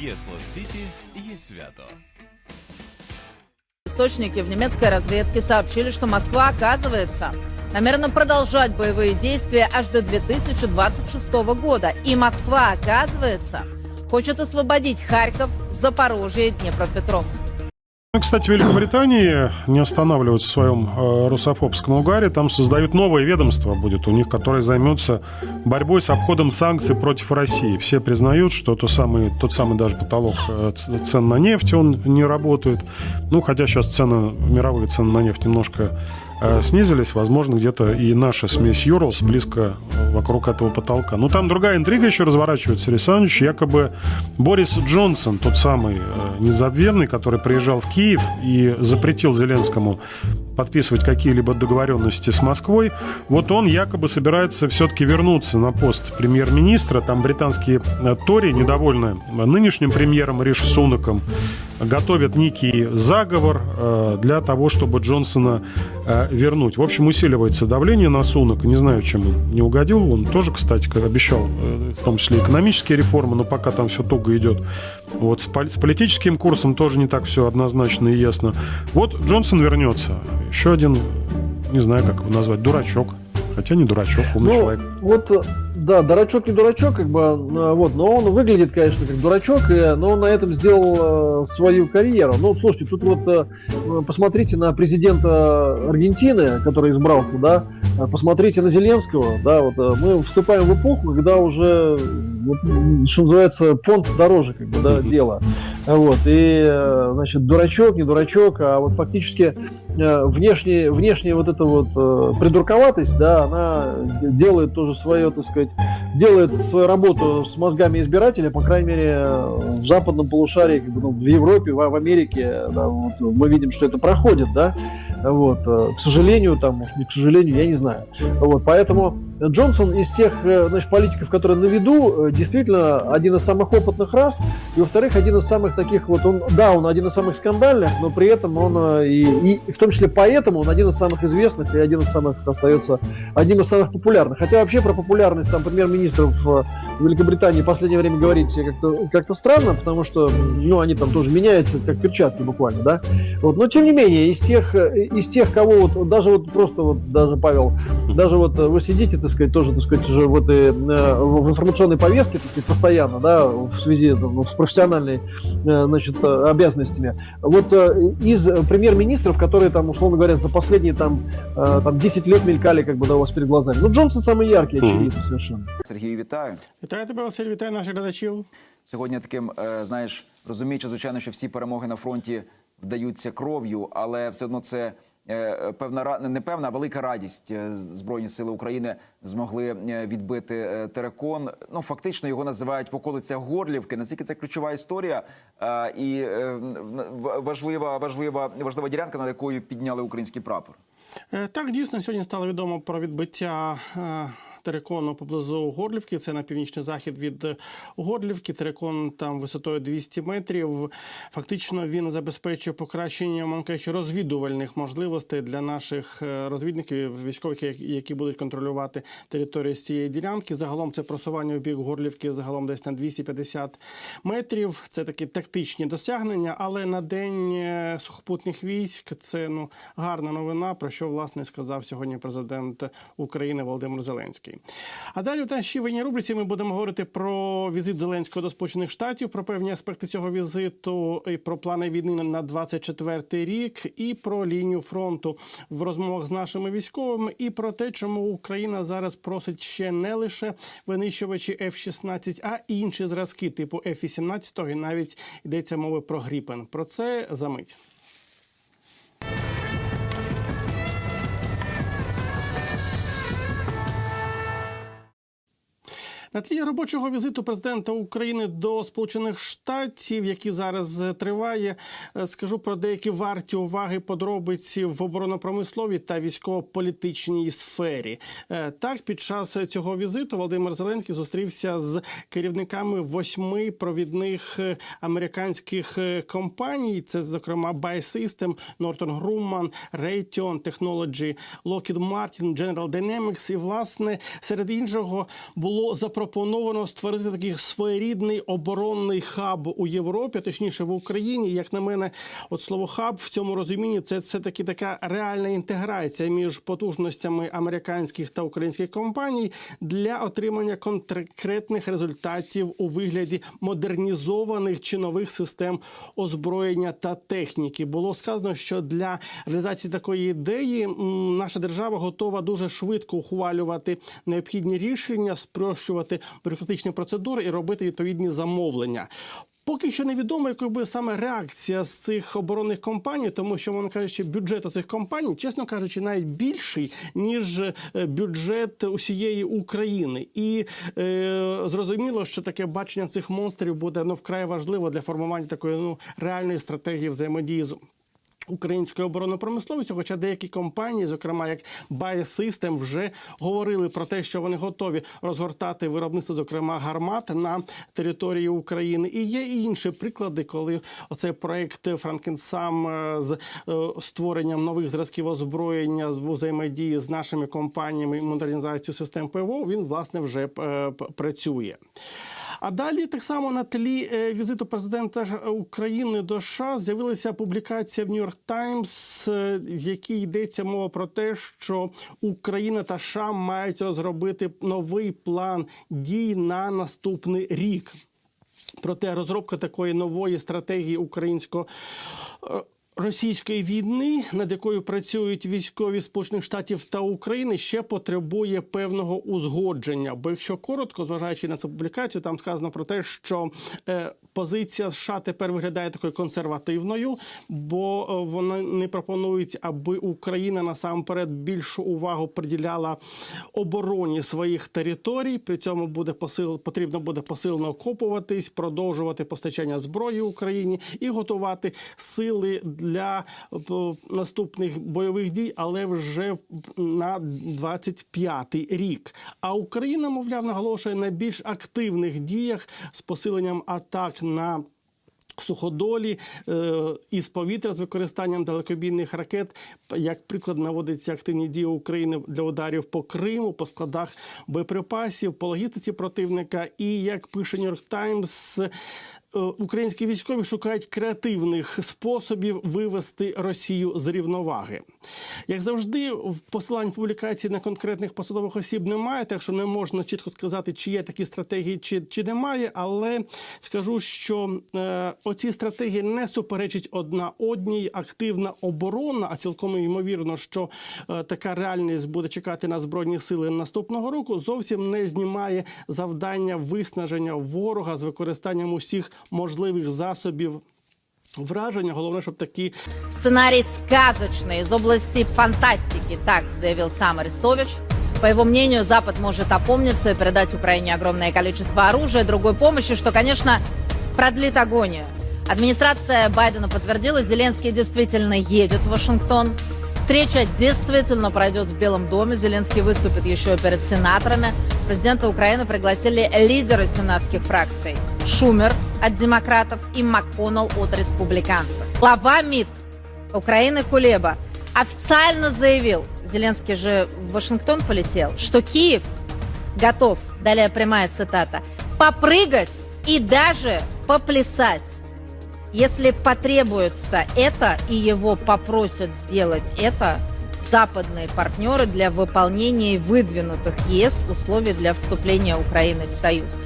Є Слот-Сіті, є свято. Источники в немецкой разведке сообщили, что Москва, оказывается, намерена продолжать боевые действия аж до 2026 года. И Москва, оказывается, хочет освободить Харьков, Запорожье и Днепропетровск. Ну, кстати, в Великобритании не останавливаются в своем э, русофобском угаре. Там создают новое ведомство будет у них, которое займется борьбой с обходом санкций против России. Все признают, что тот самый, тот самый даже потолок э, цен на нефть, он не работает. Ну, хотя сейчас цены, мировые цены на нефть немножко снизились. Возможно, где-то и наша смесь Юрлс близко э, вокруг этого потолка. Но там другая интрига еще разворачивается, Александрович. Якобы Борис Джонсон, тот самый э, незабвенный, который приезжал в Киев и запретил Зеленскому подписывать какие-либо договоренности с Москвой, вот он якобы собирается все-таки вернуться на пост премьер-министра. Там британские э, Тори, недовольны нынешним премьером Риши Сунаком, готовят некий заговор э, для того, чтобы Джонсона э, вернуть. В общем, усиливается давление на Сунака. Не знаю, чем он не угодил. Он тоже, кстати, обещал, э, в том числе экономические реформы, но пока там все туго идет. Вот с, пол- с политическим курсом тоже не так все однозначно и ясно. Вот Джонсон вернется. Еще один, не знаю, как его назвать, дурачок. Хотя не дурачок, умный Ну, человек. Вот, да, дурачок не дурачок, как бы, э, вот, но он выглядит, конечно, как дурачок, но он на этом сделал э, свою карьеру. Ну, слушайте, тут вот э, посмотрите на президента Аргентины, который избрался, да, посмотрите на Зеленского, да, вот мы вступаем в эпоху, когда уже, вот, что называется, понт дороже, как бы, да, дело. Вот, и, значит, дурачок, не дурачок, а вот фактически внешне, внешняя вот эта вот придурковатость, да, она делает тоже свое, так сказать, делает свою работу с мозгами избирателя, по крайней мере, в западном полушарии, как бы, ну, в Европе, в, в Америке, да, вот, мы видим, что это проходит, да, вот, э, к сожалению, там, может, не к сожалению, я не знаю, вот, поэтому Джонсон из тех, э, значит, политиков, которые на виду, э, действительно один из самых опытных раз, и, во-вторых, один из самых таких вот, он, да, он один из самых скандальных, но при этом он, э, и, и в том числе поэтому, он один из самых известных и один из самых остается одним из самых популярных. Хотя вообще про популярность там премьер-министров Великобритании в последнее время говорить как-то как странно, потому что, ну, они там тоже меняются, как перчатки буквально, да. Вот, но тем не менее, из тех, из тех, кого вот, даже вот просто вот, даже Павел, даже вот вы сидите, так сказать, тоже, так сказать, уже в этой, э, в информационной повестке, так сказать, постоянно, да, в связи там, с профессиональной, э, значит, э, обязанностями. Вот э, из премьер-министров, которые там, условно говоря, за последние там, э, там 10 лет мелькали как бы да, у вас перед глазами. Ну, Джонсон самый яркий, Мгм. очевидно, совершенно. Сергію, вітаю. Вітаю тебе, Василь, вітаю наших глядачів. Сьогодні таким, е, знаєш, розуміючи, звичайно, що всі перемоги на фронті вдаються кров'ю, але все одно це е, певна ра- не певна, а велика радість. Е, Збройні сили України змогли е, відбити е, терекон. Ну фактично його називають в околицях Горлівки. Наскільки це ключова історія е, і е, важлива, важлива, важлива ділянка, над якою підняли український прапор. Е, Так, дійсно, сьогодні стало відомо про відбиття е, терикону поблизу Горлівки. Це на північний захід від Горлівки. Терикон там висотою 200 метрів. Фактично він забезпечує покращення можна розвідувальних можливостей для наших е, розвідників, військових, які- які будуть контролювати територію з цієї ділянки. Загалом це просування в бік Горлівки загалом десь на 250 метрів. Це такі тактичні досягнення, але на день е, сухопутних військ це ну гарна новина, про що власне сказав сьогодні президент України Володимир Зеленський. А далі в нашій воєнній рубриці ми будемо говорити про візит Зеленського до Сполучених Штатів, про певні аспекти цього візиту, і про плани війни на 24 рік, і про лінію фронту в розмовах з нашими військовими, і про те, чому Україна зараз просить ще не лише винищувачі F-16, а інші зразки типу F-18, і навіть йдеться мови про Гріпен. Про це за мить. На тлі робочого візиту президента України до Сполучених Штатів, який зараз е, триває, е, скажу про деякі варті уваги подробиці в оборонно-промисловій та військово-політичній сфері. Е, Так, під час цього візиту Володимир Зеленський зустрівся з керівниками восьми провідних американських компаній. Це, зокрема, Buy System, Northrop Grumman, Raytheon Technology, Lockheed Martin, General Dynamics. І, власне, серед іншого було запропоновано запропоновано створити такий своєрідний оборонний хаб у Європі, точніше в Україні. Як на мене, от слово хаб в цьому розумінні це все таки така реальна інтеграція між потужностями американських та українських компаній для отримання конкретних результатів у вигляді модернізованих чи нових систем озброєння та техніки. Було сказано, що для реалізації такої ідеї наша держава готова дуже швидко ухвалювати необхідні рішення, спрощувати бюрократичні процедури і робити відповідні замовлення. Поки що невідомо, якою буде саме реакція з цих оборонних компаній, тому що мовно кажучи, бюджет цих компаній, чесно кажучи, навіть більший ніж е, бюджет усієї України, і е, зрозуміло, що таке бачення цих монстрів буде ну вкрай важливо для формування такої ну реальної стратегії взаємодії з українською оборонною промисловістю, хоча деякі компанії, зокрема як Biosystem, вже говорили про те, що вони готові розгортати виробництво, зокрема гармат на території України. І є і інші приклади, коли оцей проект Франкенсам е, з е, створенням нових зразків озброєння в взаємодії з нашими компаніями і модернізацією систем ПВО, він власне вже е, працює. А далі так само на тлі е, візиту президента України до США з'явилася публікація в Нью-Йорк Таймс, е, в якій йдеться мова про те, що Україна та США мають розробити новий план дій на наступний рік. Проте розробка такої нової стратегії українсько е, російської війни, над якою працюють військові Сполучених Штатів та України, ще потребує певного узгодження. Бо якщо коротко, зважаючи на цю публікацію, там сказано про те, що е, позиція США тепер виглядає такою консервативною, бо е, вони не пропонують, аби Україна насамперед більшу увагу приділяла обороні своїх територій. При цьому буде посил, потрібно буде посилено окопуватись, продовжувати постачання зброї Україні і готувати сили для е, наступних бойових дій, але вже на 25-й рік. А Україна, мовляв, наголошує на більш активних діях з посиленням атак на суходолі е, із повітря з використанням далекобійних ракет. Як приклад наводиться активні дії України для ударів по Криму, по складах боєприпасів, по логістиці противника. І як пише Нью-Йорк Таймс. Е, Українські військові шукають креативних способів вивести Росію з рівноваги. Як завжди, в посиланні публікації на конкретних посадових осіб немає, так що не можна чітко сказати, чи є такі стратегії, чи, чи немає. Але скажу, що е, оці стратегії не суперечать одна одній. Активна оборона, а цілком ймовірно, що е, така реальність буде чекати на збройні сили наступного року. Зовсім не знімає завдання виснаження ворога з використанням усіх можливих засобів. Враження головне, щоб такі Сценарий сказочный из области фантастики, так заявил сам Арестович. По его мнению, Запад может опомниться и передать Украине огромное количество оружия, другой помощи, что, конечно, продлит агонию. Администрация Байдена подтвердила, Зеленский действительно едет в Вашингтон. Встреча действительно пройдет в Белом доме. Зеленский выступит еще и перед сенаторами. Президента Украины пригласили лидеры сенатских фракций. Шумер от демократов и МакКоннелл от республиканцев. Глава МИД Украины Кулеба официально заявил, Зеленский же в Вашингтон полетел, что Киев готов, далее прямая цитата, попрыгать и даже поплясать. Если потребуется это и его попросят сделать это, западные партнеры для выполнения выдвинутых ЕС условий для вступления Украины в Союз.